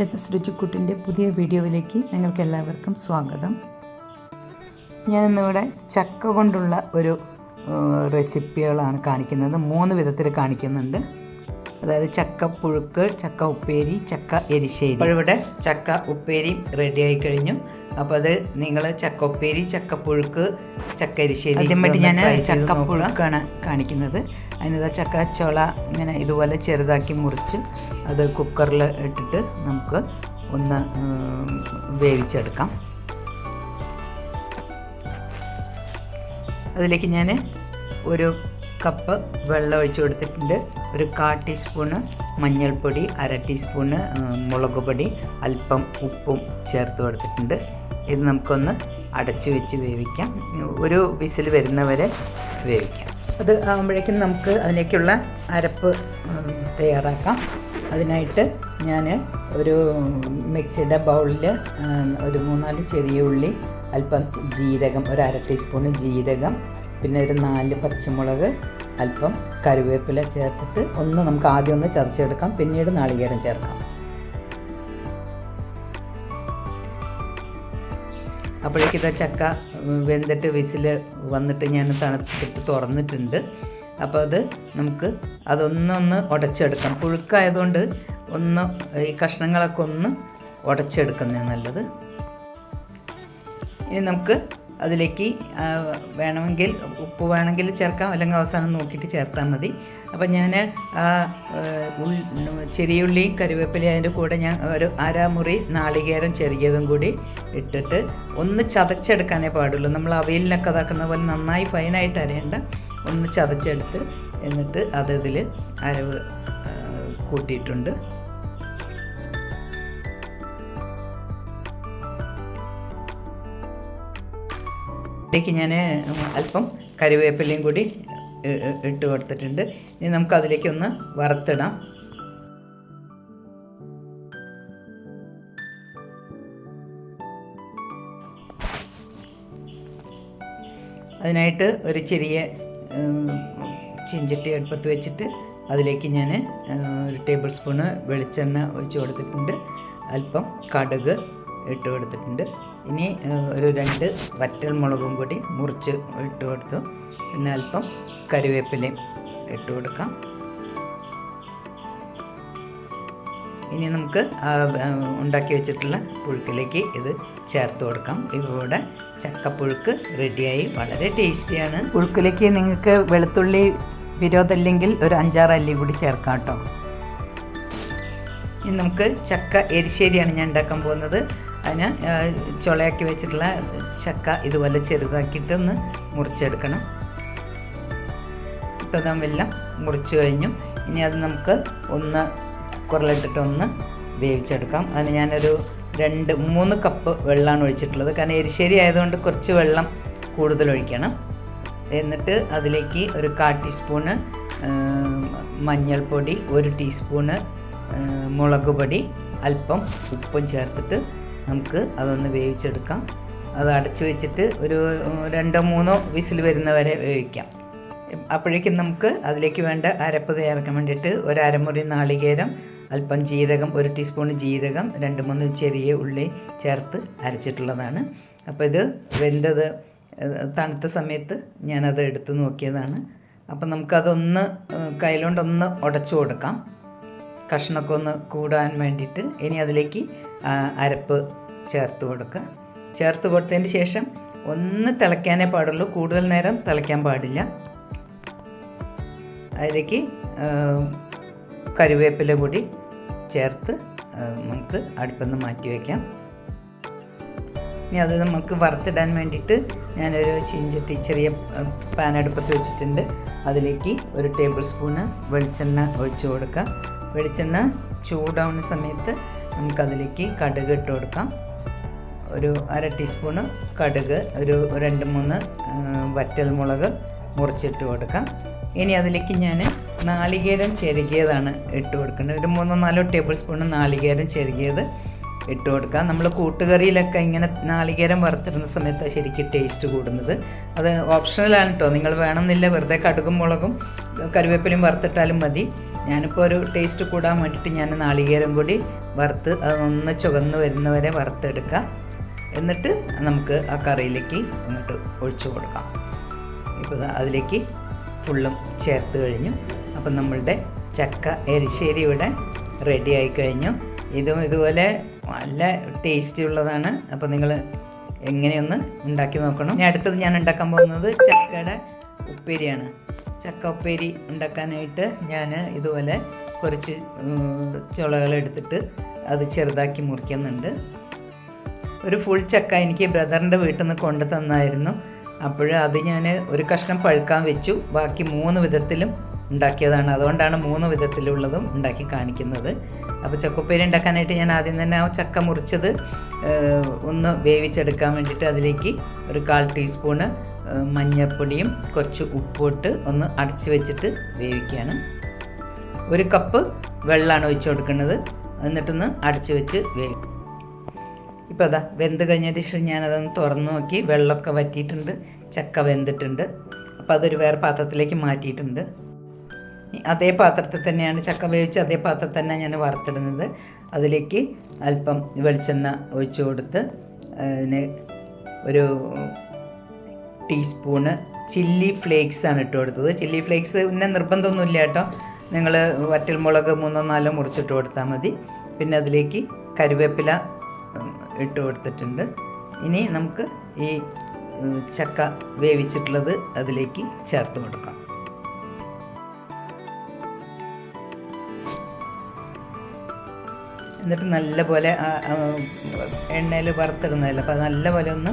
രത്നശ്രുചിക്കുട്ടിന്റെ പുതിയ വീഡിയോയിലേക്ക് നിങ്ങൾക്ക് എല്ലാവർക്കും സ്വാഗതം. ഞാനിന്നിവിടെ ചക്ക കൊണ്ടുള്ള ഒരു റെസിപ്പികളാണ് കാണിക്കുന്നത്. മൂന്ന് വിധത്തിൽ കാണിക്കുന്നുണ്ട്. അതായത് ചക്ക പുഴുക്ക് ചക്ക ഉപ്പേരി ചക്ക എരിശ്ശേരി. അപ്പോൾ ഇവിടെ ചക്ക ഉപ്പേരി റെഡി ആയി കഴിഞ്ഞു. അപ്പോൾ അത് നിങ്ങൾ ചക്ക ഉപ്പേരി ചക്ക പുഴുക്ക് ചക്ക എരിശ്ശേരി ആദ്യമായിട്ട് ഞാൻ ചക്ക പുഴുക്കാണ് കാണിക്കുന്നത്. അതിന് ചക്കാച്ചോള ഇങ്ങനെ ഇതുപോലെ ചെറുതാക്കി മുറിച്ച് അത് കുക്കറിൽ ഇട്ടിട്ട് നമുക്ക് ഒന്ന് വേവിച്ചെടുക്കാം. അതിലേക്ക് ഞാൻ ഒരു കപ്പ് വെള്ളം ഒഴിച്ച് കൊടുത്തിട്ടുണ്ട്. ഒരു കാ ടീസ്പൂണ് മഞ്ഞൾപ്പൊടി അര ടീസ്പൂണ് മുളക് പൊടി അല്പം ഉപ്പും ചേർത്ത് കൊടുത്തിട്ടുണ്ട്. ഇത് നമുക്കൊന്ന് അടച്ചു വെച്ച് വേവിക്കാം. ഒരു വിസിൽ വരുന്നവരെ വേവിക്കാം. അത് ആകുമ്പോഴേക്കും നമുക്ക് അതിലേക്കുള്ള അരപ്പ് തയ്യാറാക്കാം. അതിനായിട്ട് ഞാൻ ഒരു മിക്സിയുടെ ബൗളിൽ ഒരു മൂന്നാൽ ചെറിയ ഉള്ളി അല്പം ജീരകം ഒരു അര ടീസ്പൂൺ ജീരകം പിന്നെ ഒരു നാല് പച്ചമുളക് അല്പം കറിവേപ്പില ചേർത്തിട്ട് ഒന്ന് നമുക്ക് ആദ്യം ഒന്ന് ചതച്ചെടുക്കാം പിന്നീട് നാളികേരം ചേർക്കാം. അപ്പോഴേക്കും ചക്ക വെന്തിട്ട് വിസിൽ വന്നിട്ട് ഞാൻ തണുത്തിട്ട് തുറന്നിട്ടുണ്ട്. അപ്പോൾ അത് നമുക്ക് അതൊന്നൊന്ന് ഉടച്ചെടുക്കാം പുഴുക്കായതുകൊണ്ട് ഒന്ന് ഈ കഷ്ണങ്ങളൊക്കെ ഒന്ന് ഉടച്ചെടുക്കുന്നതാണ് നല്ലത്. ഇനി നമുക്ക് അതിലേക്ക് വേണമെങ്കിൽ ഉപ്പ് വേണമെങ്കിൽ ചേർക്കാം അല്ലെങ്കിൽ അവസാനം നോക്കിയിട്ട് ചേർത്താൽ മതി. അപ്പം ഞാൻ ആ ചെറിയുള്ളിയും കറിവേപ്പിലയും അതിന്റെ കൂടെ ഞാൻ ഒരു അരമുറി നാളികേരം ചെറിയതും കൂടി ഇട്ടിട്ട് ഒന്ന് ചതച്ചെടുക്കാനേ പാടുള്ളൂ. നമ്മൾ അവയിലിനൊക്കെ അതാക്കുന്ന പോലെ നന്നായി ഫൈനായിട്ട് അരയണ്ട. ഒന്ന് ചതച്ചെടുത്ത് എന്നിട്ട് അത് ഇതിൽ അരവ് കൂട്ടിയിട്ടുണ്ട്. ഇതിലേക്ക് ഞാൻ അല്പം കറിവേപ്പിലയും കൂടി ഇട്ട് കൊടുത്തിട്ടുണ്ട്. ഇനി നമുക്ക് അതിലേക്ക് ഒന്ന് വറുത്തിടാം. അതിനായിട്ട് ഒരു ചെറിയ ചിഞ്ചട്ടി അടുപ്പത്ത് വെച്ചിട്ട് അതിലേക്ക് ഞാൻ ഒരു ടേബിൾ സ്പൂണ് വെളിച്ചെണ്ണ ഒഴിച്ച് കൊടുത്തിട്ടുണ്ട്. അല്പം കടുക് ഇട്ട് കൊടുത്തിട്ടുണ്ട്. ഇനി ഒരു രണ്ട് വറ്റൽ മുളകും കൂടി മുറിച്ച് ഇട്ട് കൊടുത്തു. പിന്നെ അല്പം കറിവേപ്പിലയും ഇട്ട് കൊടുക്കാം. ഇനി നമുക്ക് ഉണ്ടാക്കി വെച്ചിട്ടുള്ള പുഴുക്കിലേക്ക് ഇത് ചേർത്ത് കൊടുക്കാം. ഇവിടെ ചക്കപ്പുഴുക്ക് റെഡിയായി. വളരെ ടേസ്റ്റിയാണ്. പുഴുക്കിലേക്ക് നിങ്ങൾക്ക് വെളുത്തുള്ളി വിരോധമില്ലെങ്കിൽ ഒരു അഞ്ചാറ് അല്ലി കൂടി ചേർക്കാം കേട്ടോ. ഇനി നമുക്ക് ചക്ക എരിശ്ശേരിയാണ് ഞാൻ ഉണ്ടാക്കാൻ പോകുന്നത്. അതിന് ചുളയാക്കി വെച്ചിട്ടുള്ള ചക്ക ഇതുപോലെ ചെറുതാക്കിയിട്ടൊന്ന് മുറിച്ചെടുക്കണം. എല്ലാം മുറിച്ച് കഴിഞ്ഞു. ഇനി അത് നമുക്ക് ഒന്ന് കുക്കറിലിട്ടിട്ടൊന്ന് വേവിച്ചെടുക്കാം. അതിന് ഞാനൊരു രണ്ട് മൂന്ന് കപ്പ് വെള്ളമാണ് ഒഴിച്ചിട്ടുള്ളത്. കാരണം എരിശ്ശേരി ആയതുകൊണ്ട് കുറച്ച് വെള്ളം കൂടുതൽ ഒഴിക്കണം. എന്നിട്ട് അതിലേക്ക് ഒരു കാ ടീസ്പൂണ് മഞ്ഞൾപ്പൊടി ഒരു ടീസ്പൂണ് മുളക് പൊടി അല്പം ഉപ്പും ചേർത്തിട്ട് നമുക്ക് അതൊന്ന് വേവിച്ചെടുക്കാം. അത് അടച്ചു വെച്ചിട്ട് ഒരു രണ്ടോ മൂന്നോ വിസിൽ വരുന്നവരെ വേവിക്കാം. അപ്പോഴേക്കും നമുക്ക് അതിലേക്ക് വേണ്ട അരപ്പ് തയ്യാറാക്കാൻ വേണ്ടിയിട്ട് ഒരു അരമുറി നാളികേരം അല്പം ജീരകം ഒരു ടീസ്പൂൺ ജീരകം രണ്ട് മൂന്ന് ചെറിയ ഉള്ളി ചേർത്ത് അരച്ചിട്ടുള്ളതാണ്. അപ്പോൾ ഇത് വെന്തത് തണുത്ത സമയത്ത് ഞാനത് എടുത്ത് നോക്കിയതാണ്. അപ്പം നമുക്കതൊന്ന് കയ്യിലോണ്ടൊന്ന് ഉടച്ചു കൊടുക്കാം. കഷ്ണമൊക്കെ ഒന്ന് കൂടാൻ വേണ്ടിയിട്ട് ഇനി അതിലേക്ക് അരപ്പ് ചേർത്ത് കൊടുക്കുക. ചേർത്ത് കൊടുത്തതിന് ശേഷം ഒന്ന് തിളയ്ക്കാനേ പാടുള്ളൂ. കൂടുതൽ നേരം തിളയ്ക്കാൻ പാടില്ല. അതിലേക്ക് കരുവേപ്പില കൂടി ചേർത്ത് നമുക്ക് അടുപ്പൊന്ന് മാറ്റി വയ്ക്കാം ഇനി അത് നമുക്ക് വറുത്തിടാൻ വേണ്ടിയിട്ട് ഞാനൊരു ചീഞ്ചട്ടി ചെറിയ പാൻ അടുപ്പത്ത് വെച്ചിട്ടുണ്ട്. അതിലേക്ക് ഒരു ടേബിൾ സ്പൂണ് വെളിച്ചെണ്ണ ഒഴിച്ചു കൊടുക്കാം. വെളിച്ചെണ്ണ ചൂടാവുന്ന സമയത്ത് നമുക്കതിലേക്ക് കടുക് ഇട്ട് കൊടുക്കാം. ഒരു അര ടീസ്പൂണ് കടുക് ഒരു രണ്ട് മൂന്ന് വറ്റൽ മുളക് മുറിച്ചിട്ട് കൊടുക്കാം. ഇനി അതിലേക്ക് ഞാൻ നാളികേരം ചെരുകിയതാണ് ഇട്ട് കൊടുക്കുന്നത്. ഒരു മൂന്നോ നാലോ ടേബിൾ സ്പൂൺ നാളികേരം ചെരുകിയത് ഇട്ട് കൊടുക്കാം. നമ്മൾ കൂട്ടുകറിയിലൊക്കെ ഇങ്ങനെ നാളികേരം വറുത്തിടുന്ന സമയത്ത് ശരിക്കും ടേസ്റ്റ് കൂടുന്നത്. അത് ഓപ്ഷണലാണ് കേട്ടോ നിങ്ങൾ വേണമെന്നില്ല വെറുതെ കടുകും മുളകും കറിവേപ്പിലയും വറുത്തിട്ടാലും മതി. ഞാനിപ്പോൾ ഒരു ടേസ്റ്റ് കൂടാൻ വേണ്ടിയിട്ട് ഞാൻ നാളികേരം കൂടി വറുത്ത് അതൊന്ന് ചുവന്ന് വരുന്നവരെ വറുത്തെടുക്കാം. എന്നിട്ട് നമുക്ക് ആ കറിയിലേക്ക് അങ്ങോട്ട് ഒഴിച്ചു കൊടുക്കാം. ഇപ്പോൾ അതിലേക്ക് ഫുള്ളും ചേർത്ത് കഴിഞ്ഞു. അപ്പം നമ്മളുടെ ചക്ക എരിശ്ശേരി ഇവിടെ റെഡി ആയി കഴിഞ്ഞു. ഇതും ഇതുപോലെ നല്ല ടേസ്റ്റി ഉള്ളതാണ്. അപ്പോൾ നിങ്ങൾ എങ്ങനെയൊന്ന് ഉണ്ടാക്കി നോക്കണം. ഇനി അടുത്തത് ഞാൻ ഉണ്ടാക്കാൻ പോകുന്നത് ചക്കയുടെ ഉപ്പേരിയാണ്. ചക്ക ഉപ്പേരി ഉണ്ടാക്കാനായിട്ട് ഞാൻ ഇതുപോലെ കുറച്ച് ചുളകൾ എടുത്തിട്ട് അത് ചെറുതാക്കി മുറിക്കുന്നുണ്ട്. ഒരു ഫുൾ ചക്ക എനിക്ക് ബ്രദറിന്റെ വീട്ടിൽ നിന്ന് കൊണ്ടു തന്നായിരുന്നു. അപ്പോൾ അത് ഞാൻ ഒരു കഷ്ണം പഴുക്കാൻ വെച്ചു. ബാക്കി മൂന്ന് വിധത്തിലും ഉണ്ടാക്കിയതാണ്. അതുകൊണ്ടാണ് മൂന്ന് വിധത്തിലുള്ളതും ഉണ്ടാക്കി കാണിക്കുന്നത്. അപ്പോൾ ചക്കപ്പേരി ഉണ്ടാക്കാനായിട്ട് ഞാൻ ആദ്യം തന്നെ ആ ചക്ക മുറിച്ചത് ഒന്ന് വേവിച്ചെടുക്കാൻ വേണ്ടിയിട്ട് അതിലേക്ക് ഒരു കാൽ ടീസ്പൂണ് മഞ്ഞൾപ്പൊടിയും കുറച്ച് ഉപ്പിട്ട് ഒന്ന് അടച്ച് വെച്ചിട്ട് വേവിക്കുകയാണ്. ഒരു കപ്പ് വെള്ളമാണ് ഒഴിച്ചു കൊടുക്കുന്നത്. എന്നിട്ടൊന്ന് അടച്ച് വെച്ച് വേവിക്കും. ഇപ്പോൾ അതാ വെന്ത് കഴിഞ്ഞതിന് ശേഷം ഞാനതൊന്ന് തുറന്നു നോക്കി. വെള്ളമൊക്കെ വറ്റിയിട്ടുണ്ട്. ചക്ക വെന്തിട്ടുണ്ട്. അപ്പോൾ അതൊരു വേറെ പാത്രത്തിലേക്ക് മാറ്റിയിട്ടുണ്ട്. അതേ പാത്രത്തിൽ തന്നെയാണ് ചക്ക വേവിച്ച് അതേ പാത്രത്തിൽ തന്നെ ഞാൻ വറുത്തിടുന്നത്. അതിലേക്ക് അല്പം വെളിച്ചെണ്ണ ഒഴിച്ചു കൊടുത്ത് അതിന് ഒരു ടീസ്പൂണ് ചില്ലി ഫ്ലേക്സ് ആണ് ഇട്ട് കൊടുത്തത്. ചില്ലി ഫ്ലേക്സ് പിന്നെ നിർബന്ധമൊന്നുമില്ല കേട്ടോ. നിങ്ങൾ വറ്റൽമുളക് മൂന്നോ നാലോ മുറിച്ചിട്ട് കൊടുത്താൽ മതി. പിന്നെ അതിലേക്ക് കരുവേപ്പില ഇട്ട് കൊടുത്തിട്ടുണ്ട്. ഇനി നമുക്ക് ഈ ചക്ക വേവിച്ചിട്ടുള്ളത് അതിലേക്ക് ചേർത്ത് കൊടുക്കാം. എന്നിട്ട് നല്ലപോലെ എണ്ണയിൽ വറുത്തിടുന്നതല്ല അപ്പോൾ നല്ലപോലെ ഒന്ന്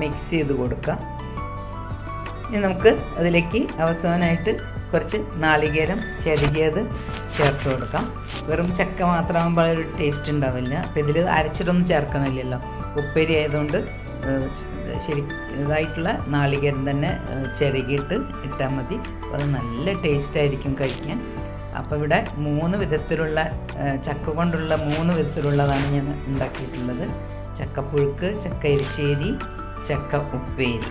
മിക്സ് ചെയ്ത് കൊടുക്കുക ഇനി നമുക്ക് അതിലേക്ക് അവസാനമായിട്ട് കുറച്ച് നാളികേരം ചെറുകിയത് ചേർത്ത് കൊടുക്കാം. വെറും ചക്ക മാത്രമാകുമ്പോൾ ഒരു ടേസ്റ്റ് ഉണ്ടാവില്ല. അപ്പം ഇതിൽ അരച്ചിട്ടൊന്നും ചേർക്കണില്ലല്ലോ. ഉപ്പേരി ആയതുകൊണ്ട് ശരി ഇതായിട്ടുള്ള നാളികേരം തന്നെ ചിരകിയിട്ട് ഇട്ടാൽ മതി. അത് നല്ല ടേസ്റ്റ് ആയിരിക്കും കഴിക്കാൻ. അപ്പോൾ ഇവിടെ മൂന്ന് വിധത്തിലുള്ള ചക്ക കൊണ്ടുള്ള മൂന്ന് വിധത്തിലുള്ളതാണ് ഞാൻ ഉണ്ടാക്കിയിട്ടുള്ളത്. ചക്കപ്പുഴുക്ക് ചക്ക എരിശ്ശേരി ചക്ക ഉപ്പേരി.